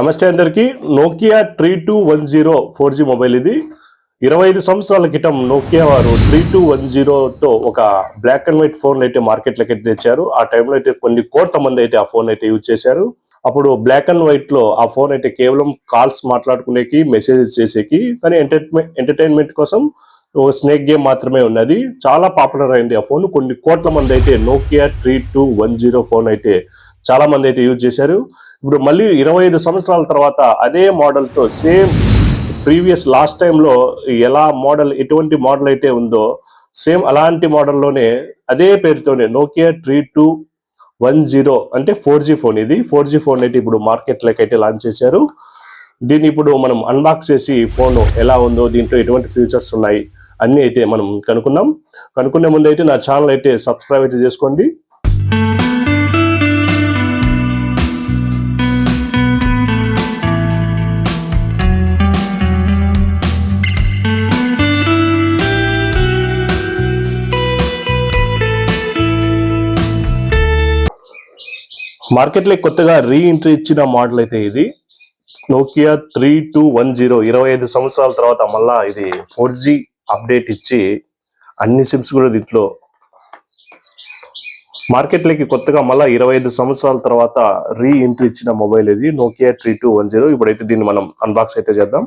నమస్తే అందరికీ. Nokia three two one zero four G mobile ఇది. ఇరవై ఐదు సంవత్సరాల క్రితం నోకియా వారు త్రీ టూ వన్ జీరోతో ఒక బ్లాక్ అండ్ వైట్ ఫోన్ అయితే మార్కెట్లోకి అయితే తెచ్చారు. ఆ టైంలో అయితే కొన్ని కోట్ల మంది అయితే ఆ ఫోన్ అయితే యూజ్ చేశారు. అప్పుడు బ్లాక్ అండ్ వైట్లో ఆ ఫోన్ అయితే కేవలం కాల్స్ మాట్లాడుకునేకి మెసేజెస్ చేసేకి కానీ ఎంటర్టైన్మెంట్ ఎంటర్టైన్మెంట్ కోసం స్నేక్ గేమ్ మాత్రమే ఉన్నది. చాలా పాపులర్ అయింది ఆ ఫోన్ కొన్ని కోట్ల మంది అయితే Nokia three two one zero phone అయితే చాలా మంది అయితే యూజ్ చేశారు. ఇప్పుడు మళ్ళీ ఇరవై ఐదు సంవత్సరాల తర్వాత అదే మోడల్తో సేమ్ ప్రీవియస్ లాస్ట్ టైంలో ఎలా మోడల్ ఎటువంటి మోడల్ అయితే ఉందో సేమ్ అలాంటి మోడల్లోనే అదే పేరుతోనే Nokia three two one zero అంటే ఫోర్ జీ ఫోన్ ఇది. ఫోర్ జీ ఫోన్ అయితే ఇప్పుడు మార్కెట్లోకి అయితే లాంచ్ చేశారు. దీన్ని ఇప్పుడు మనం అన్బాక్స్ చేసి ఫోన్ ఎలా ఉందో దీంట్లో ఎటువంటి ఫీచర్స్ ఉన్నాయి అన్నీ అయితే మనం కనుక్కున్నాం. కనుక్కునే ముందు అయితే నా ఛానల్ అయితే సబ్స్క్రైబ్ అయితే చేసుకోండి. మార్కెట్లో కొత్తగా రీ ఎంట్రీ ఇచ్చిన మోడల్ అయితే ఇది. Nokia three two one zero ఇరవై ఐదు సంవత్సరాల తర్వాత మళ్ళా ఇది ఫోర్ జీ అప్డేట్ ఇచ్చి అన్ని సిమ్స్ కూడా దీంట్లో మార్కెట్లోకి కొత్తగా మళ్ళీ ఇరవై ఐదు సంవత్సరాల తర్వాత రీ ఎంట్రీ ఇచ్చిన మొబైల్ ఇది Nokia three two one zero ఇప్పుడైతే దీన్ని మనం అన్బాక్స్ అయితే చేద్దాం.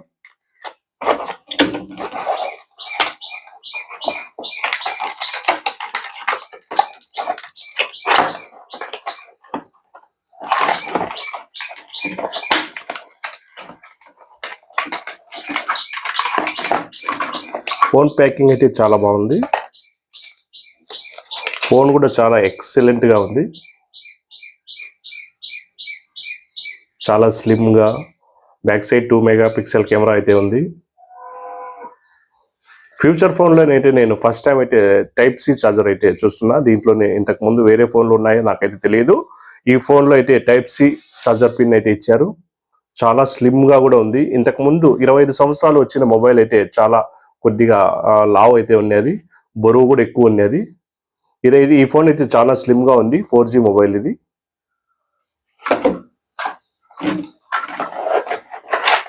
ఫోన్ ప్యాకింగ్ అయితే చాలా బాగుంది. ఫోన్ కూడా చాలా ఎక్సలెంట్గా ఉంది. చాలా స్లిమ్గా back side two mega pixel camera అయితే ఉంది. ఫ్యూచర్ ఫోన్లోనైతే నేను ఫస్ట్ టైం అయితే టైప్ సి చార్జర్ అయితే చూస్తున్నా. దీంట్లోనే ఇంతకు ముందు వేరే ఫోన్లు ఉన్నాయో నాకైతే తెలియదు. ఈ ఫోన్లో అయితే టైప్ సి చార్జర్ పిన్ అయితే ఇచ్చారు. చాలా స్లిమ్గా కూడా ఉంది. ఇంతకు ముందు ఇరవై ఐదు సంవత్సరాలు వచ్చిన మొబైల్ అయితే చాలా కొద్దిగా లావ్ అయితే ఉండేది బరువు కూడా ఎక్కువ ఉండేది ఇది ఇది ఈ ఫోన్ అయితే చాలా స్లిమ్గా ఉంది ఫోర్ జీ మొబైల్ ఇది.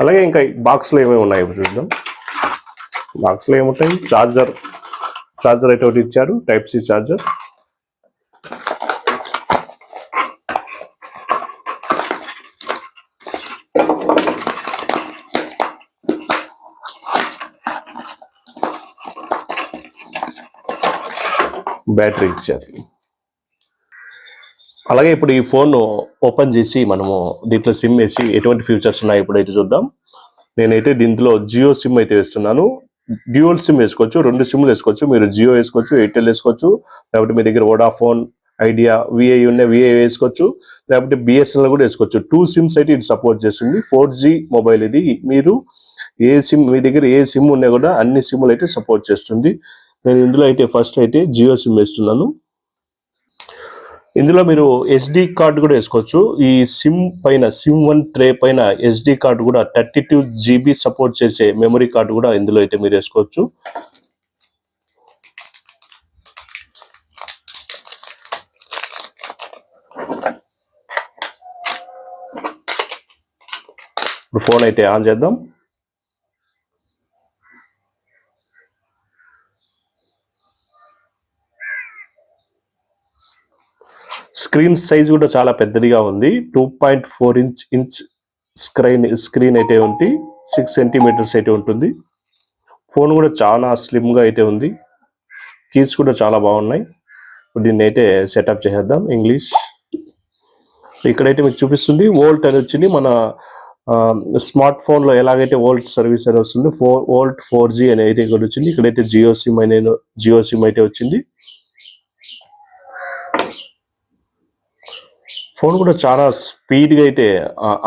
అలాగే ఇంకా బాక్స్లో ఏమేమి ఉన్నాయి చూద్దాం. బాక్స్లో ఏముంటాయి? చార్జర్ చార్జర్ అయితే ఒకటి ఇచ్చారు టైప్ సి చార్జర్ బ్యాటరీ ఇచ్చారు. అలాగే ఇప్పుడు ఈ ఫోన్ ఓపెన్ చేసి మనము దీంట్లో సిమ్ వేసి ఎటువంటి ఫీచర్స్ ఉన్నాయి ఇప్పుడైతే చూద్దాం. నేనైతే దీంట్లో జియో సిమ్ అయితే వేస్తున్నాను. డ్యూయల్ సిమ్ వేసుకోవచ్చు రెండు సిమ్లు వేసుకోవచ్చు. మీరు జియో వేసుకోవచ్చు ఎయిర్టెల్ వేసుకోవచ్చు లేకపోతే మీ దగ్గర వోడాఫోన్ ఐడియా విఐ ఉన్నాయి విఐ వేసుకోవచ్చు లేకపోతే బిఎస్ఎన్ఎల్ కూడా వేసుకోవచ్చు. టూ సిమ్స్ అయితే ఇది సపోర్ట్ చేస్తుంది. ఫోర్ జీ మొబైల్ ఇది. మీరు ఏ సిమ్ మీ దగ్గర ఏ సిమ్ ఉన్నా కూడా అన్ని సిమ్లు అయితే సపోర్ట్ చేస్తుంది. నేను ఇందులో అయితే ఫస్ట్ అయితే జియో సిమ్ వేస్తున్నాను. ఇందులో మీరు ఎస్డి కార్డు కూడా వేసుకోవచ్చు. ఈ సిమ్ పైన సిమ్ వన్ ట్రే పైన ఎస్డి కార్డు కూడా థర్టీ టూ జీబీ సపోర్ట్ చేసే మెమరీ కార్డు కూడా ఇందులో అయితే మీరు వేసుకోవచ్చు. ఇప్పుడు ఫోన్ అయితే ఆన్ చేద్దాం. స్క్రీన్ సైజ్ కూడా చాలా పెద్దదిగా ఉంది. Two point four inch inch screen screen అయితే ఉంది. సిక్స్ సెంటీమీటర్స్ అయితే ఉంటుంది. ఫోన్ కూడా చాలా స్లిమ్గా అయితే ఉంది. కీస్ కూడా చాలా బాగున్నాయి. దీన్ని అయితే సెటప్ చేసేద్దాం ఇంగ్లీష్. ఇక్కడైతే మీకు చూపిస్తుంది వోల్ట్ అని వచ్చింది. మన స్మార్ట్ ఫోన్లో ఎలాగైతే వోల్ట్ సర్వీస్ అని వస్తుంది ఫోర్ వోల్ట్ ఫోర్ జీ అని అయితే ఇక్కడ వచ్చింది. ఇక్కడైతే జియో సిమ్ అనే జియో సిమ్ అయితే వచ్చింది. ఫోన్ కూడా చాలా స్పీడ్గా అయితే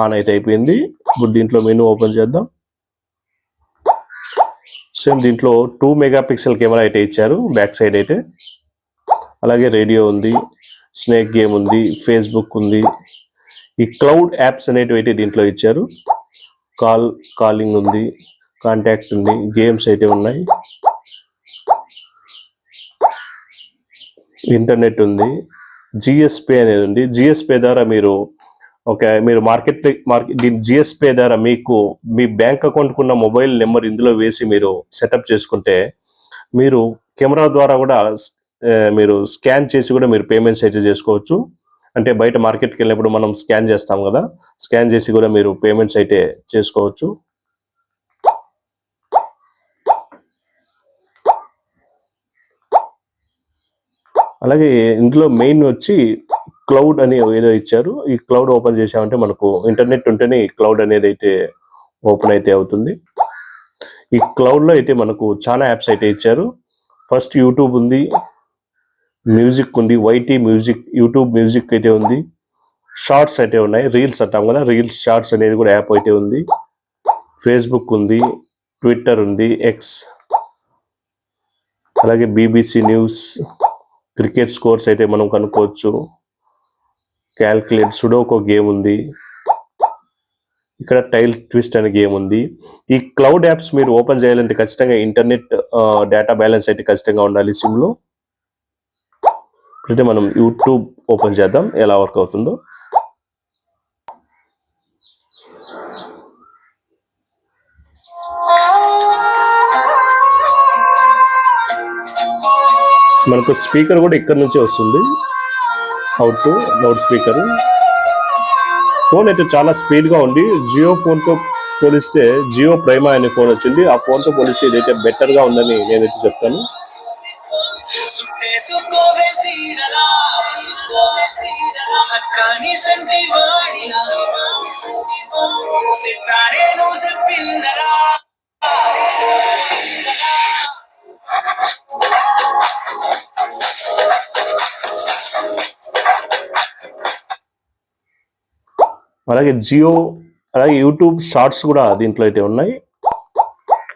ఆన్ అయితే అయిపోయింది. ఇప్పుడు దీంట్లో మెనూ ఓపెన్ చేద్దాం. సేమ్ దీంట్లో టూ మెగా పిక్సెల్ కెమెరా అయితే ఇచ్చారు బ్యాక్ సైడ్ అయితే. అలాగే రేడియో ఉంది స్నేక్ గేమ్ ఉంది ఫేస్బుక్ ఉంది. ఈ క్లౌడ్ యాప్స్ అనేటివి అయితే దీంట్లో ఇచ్చారు. కాల్ కాలింగ్ ఉంది కాంటాక్ట్ ఉంది గేమ్స్ అయితే ఉన్నాయి. ఇంటర్నెట్ ఉంది. జిఎస్పే అనేది ఉంది. జిఎస్పే ద్వారా మీరు ఓకే మీరు మార్కెట్ మార్కెట్ దీని జిఎస్పే ద్వారా మీకు మీ బ్యాంక్ అకౌంట్ ఉన్న మొబైల్ నెంబర్ ఇందులో వేసి మీరు సెటప్ చేసుకుంటే మీరు కెమెరా ద్వారా కూడా మీరు స్కాన్ చేసి కూడా మీరు పేమెంట్స్ అయితే చేసుకోవచ్చు. అంటే బయట మార్కెట్కి వెళ్ళినప్పుడు మనం స్కాన్ చేస్తాం కదా స్కాన్ చేసి కూడా మీరు పేమెంట్స్ అయితే చేసుకోవచ్చు. అలాగే ఇందులో మెయిన్ వచ్చి క్లౌడ్ అని ఏదో ఇచ్చారు. ఈ క్లౌడ్ ఓపెన్ చేసామంటే మనకు ఇంటర్నెట్ ఉంటేనే ఈ క్లౌడ్ అనేది అయితే ఓపెన్ అయితే అవుతుంది. ఈ క్లౌడ్లో అయితే మనకు చాలా యాప్స్ అయితే ఇచ్చారు. ఫస్ట్ యూట్యూబ్ ఉంది మ్యూజిక్ ఉంది వైటీ మ్యూజిక్ యూట్యూబ్ మ్యూజిక్ అయితే ఉంది. షార్ట్స్ అయితే ఉన్నాయి రీల్స్ అంటాం కదా రీల్స్ షార్ట్స్ అనేది కూడా యాప్ అయితే ఉంది. ఫేస్బుక్ ఉంది ట్విట్టర్ ఉంది ఎక్స్ అలాగే బీబీసీ న్యూస్ క్రికెట్ స్కోర్స్ అయితే మనం కనుక్కోవచ్చు. క్యాల్కులేట్ సుడోకో గేమ్ ఉంది. ఇక్కడ టైల్ ట్విస్ట్ అనే గేమ్ ఉంది. ఈ క్లౌడ్ యాప్స్ మీరు ఓపెన్ చేయాలంటే ఖచ్చితంగా ఇంటర్నెట్ డేటా బ్యాలెన్స్ అయితే ఖచ్చితంగా ఉండాలి సిమ్లో అయితే మనం యూట్యూబ్ ఓపెన్ చేద్దాం ఎలా వర్క్ అవుతుందో. మనకు స్పీకర్ కూడా ఇక్కడ నుంచే వస్తుంది. Out loud speaker. ఫోన్ అయితే చాలా స్పీడ్గా ఉంది. జియో ఫోన్తో పోలిస్తే జియో ప్రైమా అనే ఫోన్ వచ్చింది. ఆ ఫోన్తో పోలిస్తే ఇదైతే బెటర్గా ఉందని నేనైతే చెప్తాను. సుట్టేసుకోవే అలాగే జియో అలాగే యూట్యూబ్ షార్ట్స్ కూడా దీంట్లో అయితే ఉన్నాయి.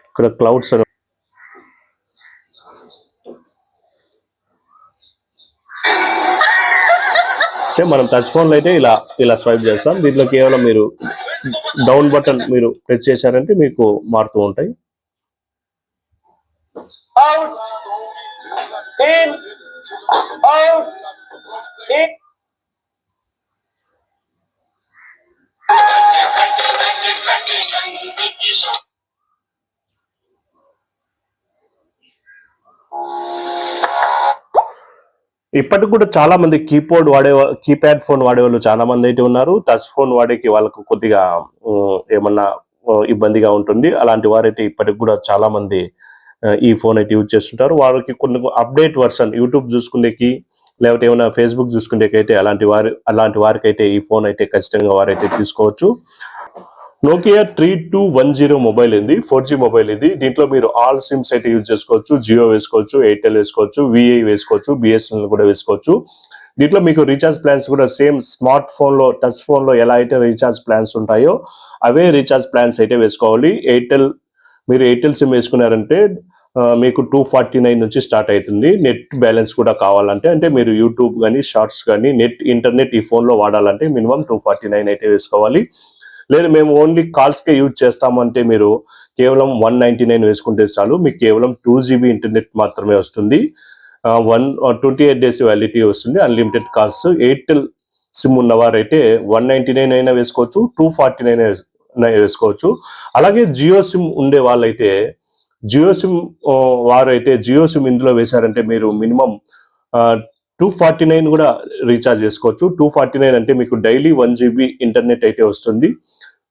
ఇక్కడ క్లౌడ్స్ సేమ్ మనం టచ్ ఫోన్లో అయితే ఇలా ఇలా స్వైప్ చేస్తాం. దీంట్లో కేవలం మీరు డౌన్ బటన్ మీరు ప్రెస్ చేశారంటే మీకు మారుతూ ఉంటాయి. Out, in, out, in. ఇప్పటికి కూడా చాలా మంది కీబోర్డ్ వాడే కీప్యాడ్ ఫోన్ వాడేవాళ్ళు చాలా మంది అయితే ఉన్నారు. టచ్ ఫోన్ వాడేకి వాళ్ళకు కొద్దిగా ఏమన్నా ఇబ్బందిగా ఉంటుంది. అలాంటి వారైతే ఇప్పటికి కూడా చాలా మంది ఈ ఫోన్ అయితే యూజ్ చేస్తుంటారు. వారికి కొన్ని అప్డేట్ వర్షన్ యూట్యూబ్ చూసుకునేకి లేకపోతే ఏమైనా ఫేస్బుక్ చూసుకునేకి అయితే అలాంటి వారి అలాంటి వారికి అయితే ఈ ఫోన్ అయితే ఖచ్చితంగా వారైతే తీసుకోవచ్చు. Nokia three two one zero mobile ఇది ఫోర్ జీ మొబైల్ ఇది దీంట్లో మీరు ఆల్ సిమ్స్ అయితే యూజ్ చేసుకోవచ్చు. జియో వేసుకోవచ్చు ఎయిర్టెల్ వేసుకోవచ్చు విఐ వేసుకోవచ్చు బిఎస్ఎన్ఎల్ కూడా వేసుకోవచ్చు. దీంట్లో మీకు రీఛార్జ్ ప్లాన్స్ కూడా సేమ్ స్మార్ట్ ఫోన్లో టచ్ ఫోన్లో ఎలా అయితే రీఛార్జ్ ప్లాన్స్ ఉంటాయో అవే రీఛార్జ్ ప్లాన్స్ అయితే వేసుకోవాలి. ఎయిర్టెల్ మీరు ఎయిర్టెల్ సిమ్ వేసుకున్నారంటే మీకు టూ ఫార్టీ నైన్ నుంచి స్టార్ట్ అవుతుంది. నెట్ బ్యాలెన్స్ కూడా కావాలంటే అంటే మీరు యూట్యూబ్ కానీ షార్ట్స్ కానీ నెట్ ఇంటర్నెట్ ఈ ఫోన్లో వాడాలంటే మినిమం టూ ఫార్టీ నైన్ అయితే వేసుకోవాలి. లేదు మేము ఓన్లీ కాల్స్కే యూజ్ చేస్తామంటే మీరు కేవలం వన్ నైంటీ నైన్ వేసుకుంటే చాలు. మీకు కేవలం టూ జీబీ ఇంటర్నెట్ మాత్రమే వస్తుంది. One twenty eight days validity వస్తుంది. అన్లిమిటెడ్ కాల్స్ ఎయిర్టెల్ సిమ్ ఉన్నవారైతే వన్ నైంటీ నైన్ అయినా వేసుకోవచ్చు టూ ఫార్టీ నైన్ వేసుకోవచ్చు. అలాగే జియో సిమ్ ఉండే వాళ్ళైతే జియో సిమ్ వారైతే జియో సిమ్ ఇందులో వేశారంటే మీరు మినిమం టూ ఫార్టీ నైన్ కూడా రీఛార్జ్ చేసుకోవచ్చు. టూ ఫార్టీ నైన్ అంటే మీకు డైలీ వన్ జీబీ ఇంటర్నెట్ అయితే వస్తుంది.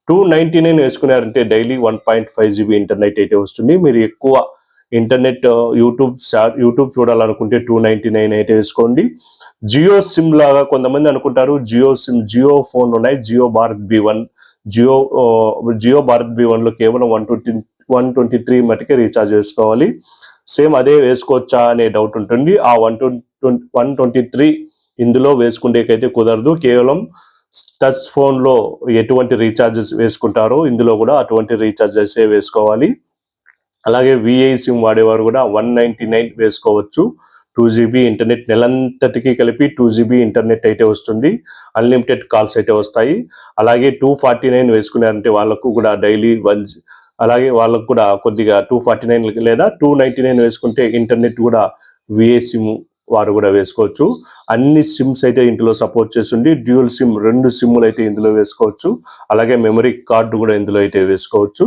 Two ninety nine వేసుకున్నారంటే daily one point five GB internet అయితే వస్తుంది. మీరు ఎక్కువ ఇంటర్నెట్ యూట్యూబ్ యూట్యూబ్ చూడాలనుకుంటే టూ నైన్టీ నైన్ అయితే వేసుకోండి. జియో సిమ్ లాగా కొంతమంది అనుకుంటారు జియో సిమ్ జియో ఫోన్ ఉన్నాయి Jio Bharat B one Jio Jio Bharat B వన్లో కేవలం one twenty one twenty three మటుకే recharge చేసుకోవాలి. సేమ్ అదే వేసుకోవచ్చా అనే డౌట్ ఉంటుంది. ఆ one twenty one twenty three ఇందులో వేసుకునేకైతే కుదరదు. కేవలం టచ్ ఫోన్లో ఎటువంటి రీఛార్జెస్ వేసుకుంటారో ఇందులో కూడా అటువంటి రీఛార్జెస్ వేసుకోవాలి. అలాగే విఐ సిమ్ వాడేవారు కూడా వన్ నైంటీ నైన్ వేసుకోవచ్చు. టూ జీబీ ఇంటర్నెట్ నెలంతటికి కలిపి టూ జీబీ ఇంటర్నెట్ అయితే వస్తుంది. అన్లిమిటెడ్ కాల్స్ అయితే వస్తాయి. అలాగే టూ ఫార్టీ నైన్ వేసుకున్నారంటే వాళ్ళకు కూడా డైలీ వన్ అలాగే వాళ్ళకు కూడా కొద్దిగా టూ ఫార్టీ నైన్ లేదా టూ నైన్టీ నైన్ వేసుకుంటే ఇంటర్నెట్ కూడా విఏ సిమ్ వారు కూడా వేసుకోవచ్చు. అన్ని సిమ్స్ అయితే ఇందులో సపోర్ట్ చేస్తుంది. డ్యూయల్ సిమ్ రెండు సిమ్లు అయితే ఇందులో వేసుకోవచ్చు. అలాగే మెమరీ కార్డు కూడా ఇందులో అయితే వేసుకోవచ్చు.